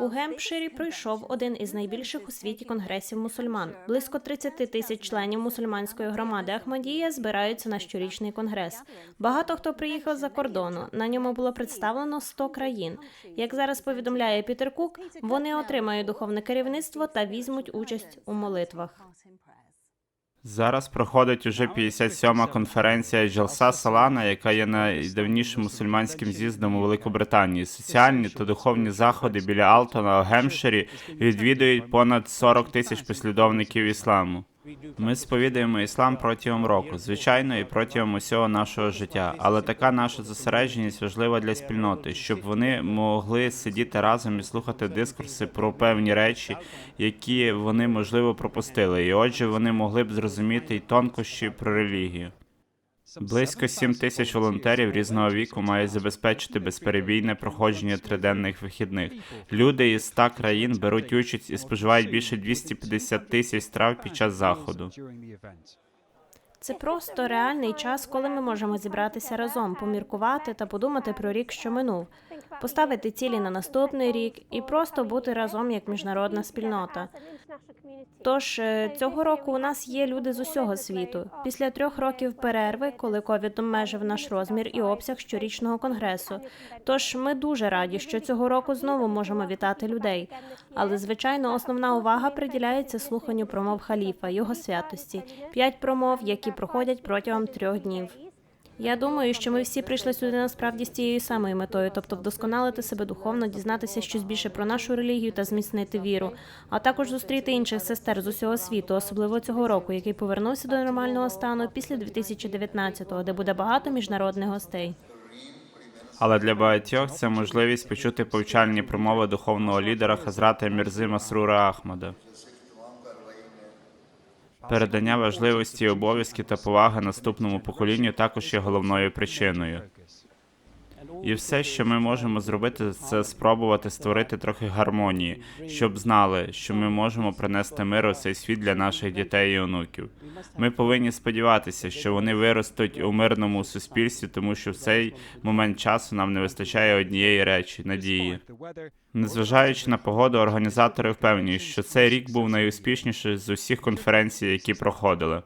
У Гемпширі пройшов один із найбільших у світі конгресів мусульман. Близько 30 тисяч членів мусульманської громади Ахмадія збираються на щорічний конгрес. Багато хто приїхав за кордону. На ньому було представлено 100 країн. Як зараз повідомляє Пітер Кук, вони отримають духовне керівництво та візьмуть участь у молитвах. Зараз проходить уже 57-ма конференція Джалса Салана, яка є найдавнішим мусульманським з'їздом у Великобританії. Соціальні та духовні заходи біля Алтона у Гемширі відвідують понад 40 тисяч послідовників ісламу. Ми сповідуємо іслам протягом року, звичайно, і протягом усього нашого життя. Але така наша зосередженість важлива для спільноти, щоб вони могли сидіти разом і слухати дискурси про певні речі, які вони можливо пропустили. І отже, вони могли б зрозуміти й тонкощі про релігію. Близько 7 тисяч волонтерів різного віку мають забезпечити безперебійне проходження триденних вихідних. Люди із 100 країн беруть участь і споживають більше 250 тисяч страв під час заходу. Це просто реальний час, коли ми можемо зібратися разом, поміркувати та подумати про рік, що минув, поставити цілі на наступний рік і просто бути разом як міжнародна спільнота. Тож е, цього року у нас є люди з усього світу. Після трьох років перерви, коли ковід обмежив наш розмір і обсяг щорічного конгресу. Тож ми дуже раді, що цього року знову можемо вітати людей. Але звичайно, основна увага приділяється слуханню промов халіфа, його святості, п'ять промов, які проходять протягом трьох днів. Я думаю, що ми всі прийшли сюди насправді з тією самою метою, тобто вдосконалити себе духовно, дізнатися щось більше про нашу релігію та зміцнити віру, а також зустріти інших сестер з усього світу, особливо цього року, який повернувся до нормального стану після 2019-го, де буде багато міжнародних гостей. Але для багатьох це можливість почути повчальні промови духовного лідера Хазрата Мірзи Масрура Ахмада. Передання важливості, обов'язки та поваги наступному поколінню також є головною причиною. І все, що ми можемо зробити, це спробувати створити трохи гармонії, щоб знали, що ми можемо принести мир у цей світ для наших дітей і онуків. Ми повинні сподіватися, що вони виростуть у мирному суспільстві, тому що в цей момент часу нам не вистачає однієї речі надії. Незважаючи на погоду, організатори впевнені, що цей рік був найуспішніший з усіх конференцій, які проходили.